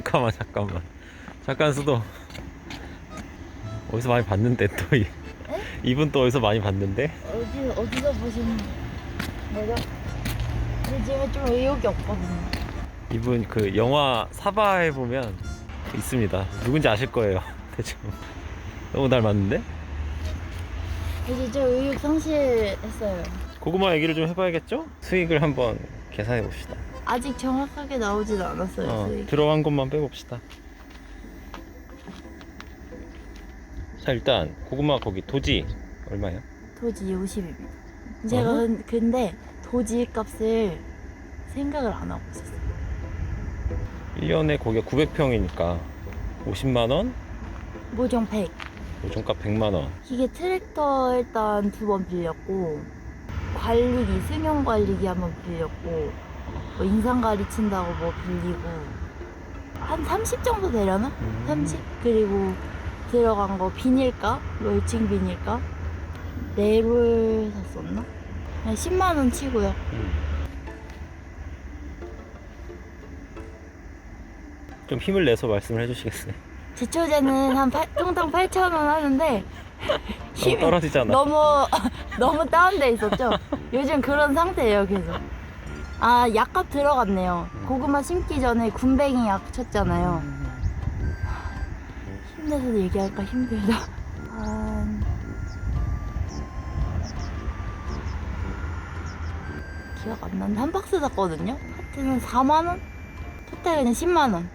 잠깐만 잠깐만. 잠깐 수도. 어디서 많이 봤는데 또 이, 이분 또 어디서 많이 봤는데? 어디 어디서 보신 거죠? 요즘에 좀 의욕이 없거든요. 이분 그 영화 사바에 보면 있습니다. 누군지 아실 거예요 대충. 너무 닮았는데? 이제 저 의욕 상실했어요. 고구마 얘기를 좀 해봐야겠죠? 수익을 한번 계산해 봅시다 아직 정확하게 나오진 않았어요. 어, 수익. 들어간 것만 빼봅시다 자 일단 고구마 거기 도지 얼마예요? 도지 50입니다. 제가 어? 근- 근데 도지 값을 생각을 안 하고 있었어요. 1년에 거기가 900평이니까 50만 원 모종 100. 요즘값 100만 원 이게 트랙터 일단 두 번 빌렸고 관리기 승용 관리기 한 번 빌렸고 뭐 인상 가리친다고 뭐 빌리고 한 30 정도 되려나? 음. 30 그리고 들어간 거 비닐값 롤칭 비닐값 네롤 샀었나? 한 10만 원 치고요. 음. 좀 힘을 내서 말씀을 해주시겠어요? 제초제는 한 팔- 통당 8천 원 하는데 힘이 떨어지잖아 너무 너무 다운돼 있었죠. 요즘 그런 상태예요 계속. 아 약값 들어갔네요. 고구마 심기 전에 군뱅이 약 쳤잖아요. 힘내서 얘기할까 힘들다. 한 기억 안 나는데 한 박스 샀거든요. 하여튼 4만 원? 토탈 그냥 10만 원.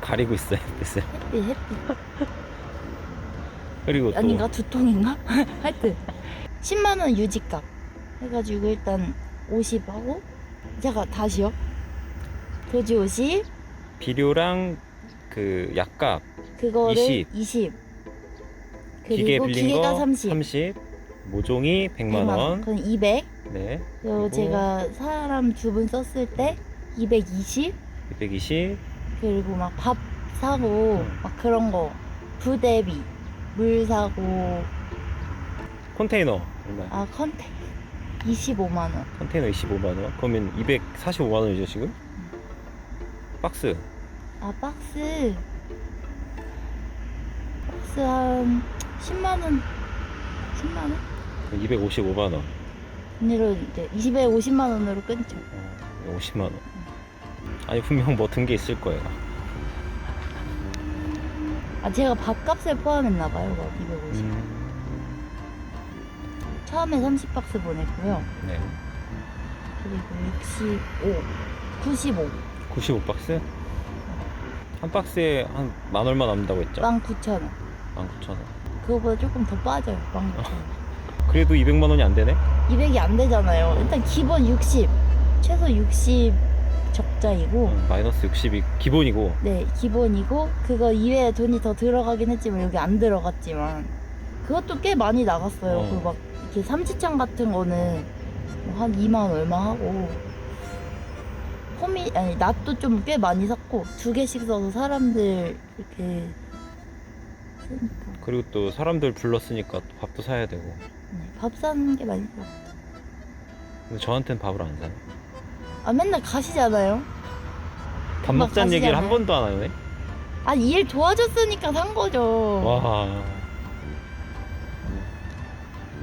가리고 있어요 됐어요 햇빛 햇빛. 그리고 또 아닌가 두 통인가? 하여튼 10만 원 유지값 해가지고 일단 50 하고 제가 다시요. 도지 50 비료랑 그 약값 그거를 20. 20. 기계 그리고 빌린 기계가 거 30. 모종이 100만 원 그건 200. 네. 그리고 그리고 제가 사람 두분 썼을 때 220. 220 그리고 막 밥 사고 음. 막 그런 거 부대비 물 사고 컨테이너 얼마? 아 컨테 25만 원. 컨테이너 25만 원. 그러면 245만 원이죠 지금? 박스 아 박스 박스 한 10만 원 10만 원? 255만 원. 언니로 이제 20에 50만 원으로 끊죠. 어, 50만 원. 아니 분명 뭐 든 게 있을 거예요. 아 제가 밥값을 포함했나 봐요. 막 250. 음, 처음에 30박스 보냈고요. 네. 그리고 65, 95, 95 박스? 한 박스에 한 만 얼마 남는다고 했죠? 19,000원. 19,000원. 그거보다 조금 더 빠져요. 19,000원. 그래도 200만 원이 안 되네? 200이 안 되잖아요. 일단 기본 60, 최소 60 적자이고, 음, 마이너스 60이 기본이고 네, 기본이고, 그거 이외에 돈이 더 들어가긴 했지만, 여기 안 들어갔지만, 그것도 꽤 많이 나갔어요. 어. 그 막, 이렇게 삼치창 같은 거는 뭐한 2만 얼마 하고, 호미, 아니, 낫도 좀 꽤 많이 샀고, 두 개씩 써서 사람들 이렇게 쓰니까. 그리고 또 사람들 불렀으니까 또 밥도 사야 되고 네, 밥 사는 게 많이 들어. 근데 저한테는 밥을 안 사요 아, 맨날 가시잖아요. 밥 금방 먹자는 얘기를 한 가시잖아요. 번도 안 하네 아, 일 도와줬으니까 산 거죠. 와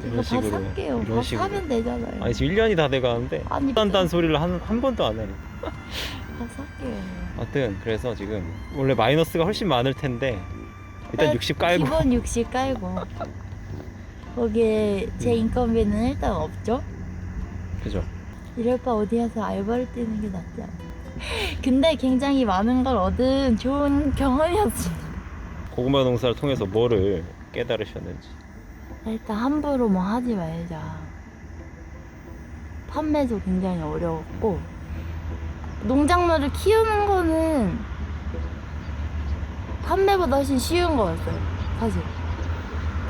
이런 밥 식으로 살게요. 이런 밥 식으로 사면 되잖아요. 아니 지금 1년이 다 돼가는데 아니, 한다는 소리를 한, 한 번도 안 하네 밥 살게요. 하여튼 그래서 지금 원래 마이너스가 훨씬 많을 텐데 일단 네, 60 깔고 기본 60 깔고. 거기에 제 음. 인건비는 일단 없죠. 그죠 이럴 바 어디 가서 알바를 뛰는 게 낫지 않아. 근데 굉장히 많은 걸 얻은 좋은 경험이었지. 고구마 농사를 통해서 뭐를 깨달으셨는지 일단 함부로 뭐 하지 말자. 판매도 굉장히 어려웠고 농작물을 키우는 거는 판매보다 훨씬 쉬운 거였어요. 사실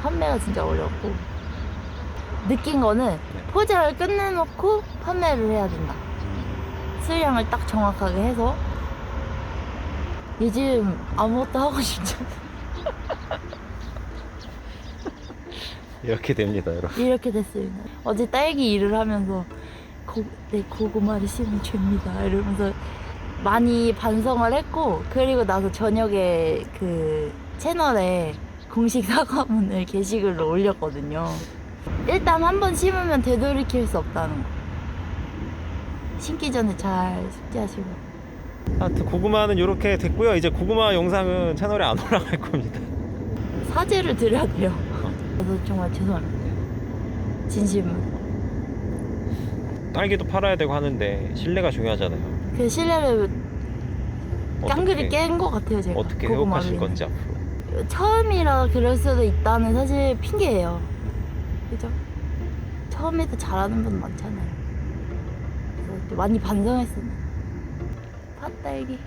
판매가 진짜 어려웠고 느낀 거는 포장을 끝내놓고 판매를 해야 된다. 수량을 딱 정확하게 해서 요즘 아무것도 하고 싶지 않아. 이렇게 됩니다 여러분 이렇게 됐습니다. 어제 딸기 일을 하면서 고, 네, 고구마를 심으면 죄입니다. 이러면서 많이 반성을 했고 그리고 나서 저녁에 그 채널에 공식 사과문을 게시글로 올렸거든요. 일단 한 번 심으면 되돌이킬 수 없다는 거. 심기 전에 잘 숙지하시고. 하여튼 고구마는 이렇게 됐고요. 이제 고구마 영상은 채널에 안 올라갈 겁니다. 사죄를 드려야 돼요. 그래서 정말 죄송합니다. 진심으로. 딸기도 팔아야 되고 하는데 신뢰가 중요하잖아요. 그 신뢰를 깡그리 어떻게- 깬것 같아요, 제가. 어떻게 고구마로 회복하실. 건지 앞으로. 처음이라 그럴 수도 있다는 사실 핑계예요. 그죠? 처음에도 잘하는 분 많잖아요. 그래서 또 많이 반성했어요. 팥딸기.